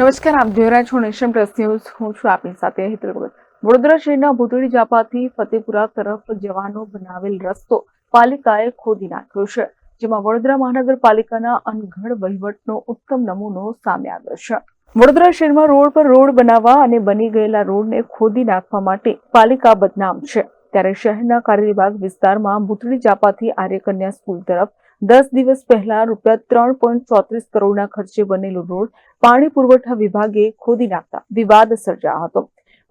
નમસ્કાર, આપ જોઈ રહ્યા છો નેશન પ્રેસ ન્યૂઝ. હું છું આપની સાથે હેતલ વડોદરા શહેરના ભૂતળી જાપાથી ફતેપુરા તરફ જવાનો બનાવેલ રસ્તો પાલિકાએ ખોદી નાખ્યો છે, જેમાં વડોદરા મહાનગરપાલિકાના અનગઢ વહીવટનો ઉત્તમ નમૂનો સામે આવ્યો છે. વડોદરા શહેરમાં રોડ પર રોડ બનાવવા અને બની ગયેલા રોડને ખોદી નાખવા માટે પાલિકા બદનામ છે. ત્યારે શહેરના કાર્યવિભાગ વિસ્તારમાં ભૂતળી જાપાથી આર્યકન્યા સ્કૂલ તરફ દસ દિવસ પહેલા રૂપિયા ત્રણ પોઈન્ટ ચોત્રીસ કરોડના ખર્ચે બનેલો રોડ પાણી પુરવઠા વિભાગે ખોદી નાખતા વિવાદ સર્જાયો હતો.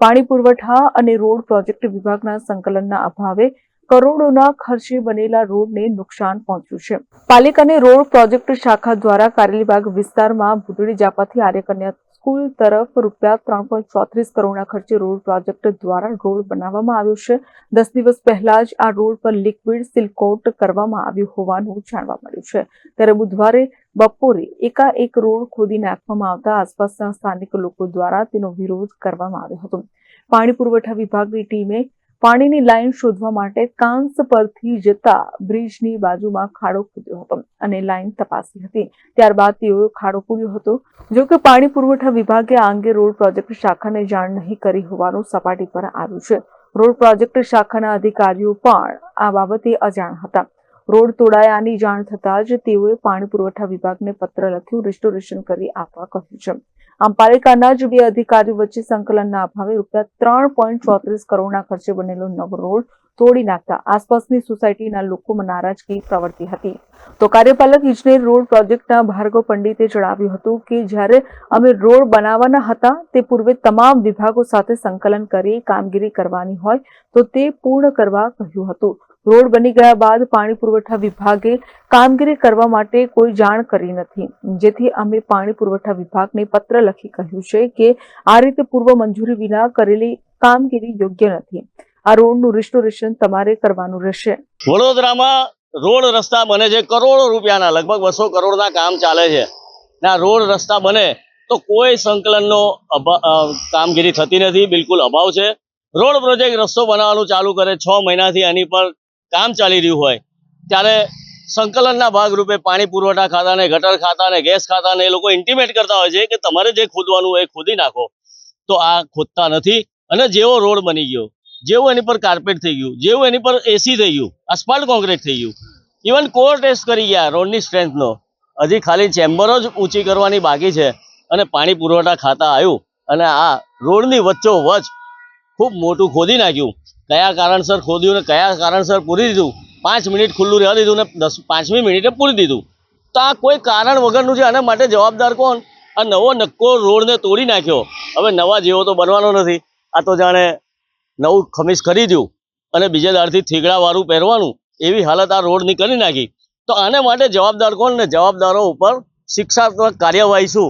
પાણી પુરવઠા અને રોડ પ્રોજેક્ટ વિભાગના સંકલનના અભાવે કરોડોના ખર્ચે બનેલા રોડને નુકસાન પહોંચ્યું છે. પાલિકાને રોડ પ્રોજેક્ટ શાખા દ્વારા કારેલીબાગ વિસ્તારમાં ભૂતળી જાપાથી આર્યકન્યા સ્કૂલ તરફ રૂપિયા ત્રણ પોઈન્ટ ચોત્રીસ કરોડના ખર્ચે રોડ પ્રોજેક્ટ દ્વારા રોડ બનાવવામાં આવ્યો છે. દસ દિવસ પહેલા જ આ રોડ પર લિક્વિડ સિલકોટ કરવામાં આવ્યું હોવાનું જાણવા મળ્યું છે. ત્યારે બુધવારે બપોરે એકાએક રોડ ખોદી નાખવામાં આવતા આસપાસના સ્થાનિક લોકો દ્વારા તેનો વિરોધ કરવામાં આવ્યો હતો. પાણી પુરવઠા વિભાગની ટીમે પાણીની લાઇન શોધવા માટે કાંસ પરથી જતા બ્રિજની બાજુમાં ખાડો ખોદ્યો હતો અને લાઇન તપાસી હતી. ત્યારબાદ તેઓએ ખાડો પૂર્યો હતો. જો કે પાણી પુરવઠા વિભાગે આ અંગે રોડ પ્રોજેક્ટ શાખાને જાણ નહીં કરી હોવાનું સપાટી પર આવ્યું છે. રોડ પ્રોજેક્ટ શાખાના અધિકારીઓ પણ આ બાબતે અજાણ હતા. રોડ તોડાયાની જાણ થતાં જ તેઓએ પાણી પુરવઠા વિભાગને પત્ર લખ્યું, રિસ્ટોરેશન કરી આપવા કહ્યું છે. આમ પાલિકાના જ બે અધિકારીઓ વચ્ચે સંકલનના અભાવે રૂપિયા ત્રણ પોઈન્ટ ચોત્રીસ કરોડના ખર્ચે બનેલો નવો રોડ તોડી નાખતા આસપાસની સોસાયટીના લોકોમાં નારાજગી પ્રવર્તી હતી? તો કાર્યપાલક ઇજનેર રોડ પ્રોજેક્ટના ભાર્ગવ પંડિતે જણાવ્યું હતું કે જ્યારે અમે રોડ બનાવવાના હતા, તે પૂર્વે તમામ વિભાગો સાથે સંકલન કરી કામગીરી કરવાની હોય તો તે પૂર્ણ કરવા કહ્યું હતું. રોડ બની ગયા બાદ પાણી પુરવઠા વિભાગે કામગીરી કરવા માટે કોઈ જાણ કરી નથી. જેથી અમે પાણી પુરવઠા વિભાગને પત્ર લખી કહ્યું છે કે આ રીતે પૂર્વ મંજૂરી વિના કરેલી કામગીરી યોગ્ય નથી. આ રોડનું રિસ્ટોરેશન તમારે કરવાનું રહેશે. વડોદરામાં રોડ રસ્તા બને છે. કરોડો રૂપિયાના, લગભગ બસો કરોડના કામ ચાલે છે. ના, રોડ રસ્તા બને તો કોઈ સંકલનનો કામગીરી થતી નથી. બિલકુલ અભાવ છે. રોડ પ્રોજેક્ટ રસ્તો બનાવવાનું ચાલુ કરે છ મહિનાથી, આની પર કામ ચાલી રહ્યું હોય, ત્યારે સંકલનના ભાગરૂપે પાણી પુરવઠા ખાતાને, ગટર ખાતાને, ગેસ ખાતાને એ લોકો ઇન્ટિમેટ કરતા હોય છે કે તમારે જે ખોદવાનું હોય ખોદી નાખો. તો આ ખોદતા નથી અને જેવો રોડ બની ગયો, જેવું એની પર કાર્પેટ થઈ ગયું, જેવું એની પર એસી થઈ ગયું અસ્પાલ્ટ કોન્ક્રીટ થઈ ગયું ઇવન કોર ટેસ્ટ કરી ગયા રોડની સ્ટ્રેન્થનો હજી ખાલી ચેમ્બરો જ ઊંચી કરવાની બાકી છે અને પાણી પુરવઠા ખાતા આવ્યું અને આ રોડની વચ્ચો વચ ખૂબ મોટું ખોદી નાખ્યું. કયા કારણસર ખોદ્યું ને કયા કારણસર પૂરી દીધું? પાંચ મિનિટ ખુલ્લું રહેવા દીધું ને દસ, પાંચમી મિનિટે પૂરી દીધું. તો આ કોઈ કારણ વગરનું છે? આના માટે જવાબદાર કોણ? આ નવો નક્કો રોડને તોડી નાખ્યો. હવે નવા જેવો તો બનવાનો નથી. આ તો જાણે નવું ખમીસ ખરીદ્યું અને બીજે દાળથી થીગડાવાળું પહેરવાનું. એવી હાલત આ રોડની કરી નાખી. તો આને માટે જવાબદાર કોણ? ને જવાબદારો ઉપર શિક્ષાત્મક કાર્યવાહી શું?